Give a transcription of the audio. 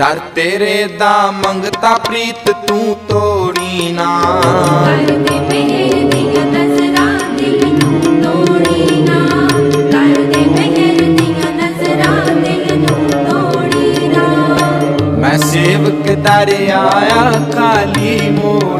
ਦਰ ਤੇਰੇ ਦਾ ਮੰਗਤਾ ਪ੍ਰੀਤ ਤੂੰ ਤੋੜੀ ਨਾ। ਕਰਦੇ ਮਿਹਰ ਦੀਆਂ ਨਜ਼ਰਾਂ ਦਿਲ ਨੂੰ ਤੋੜੀ ਨਾ। ਕਰਦੇ ਮਿਹਰ ਦੀਆਂ ਨਜ਼ਰਾਂ ਦਿਲ ਨੂੰ ਤੋੜੀ ਨਾ। ਮੈਂ ਸੇਵਕ ਦਰ ਆਇਆ ਖਾਲੀ ਮੋੜੀ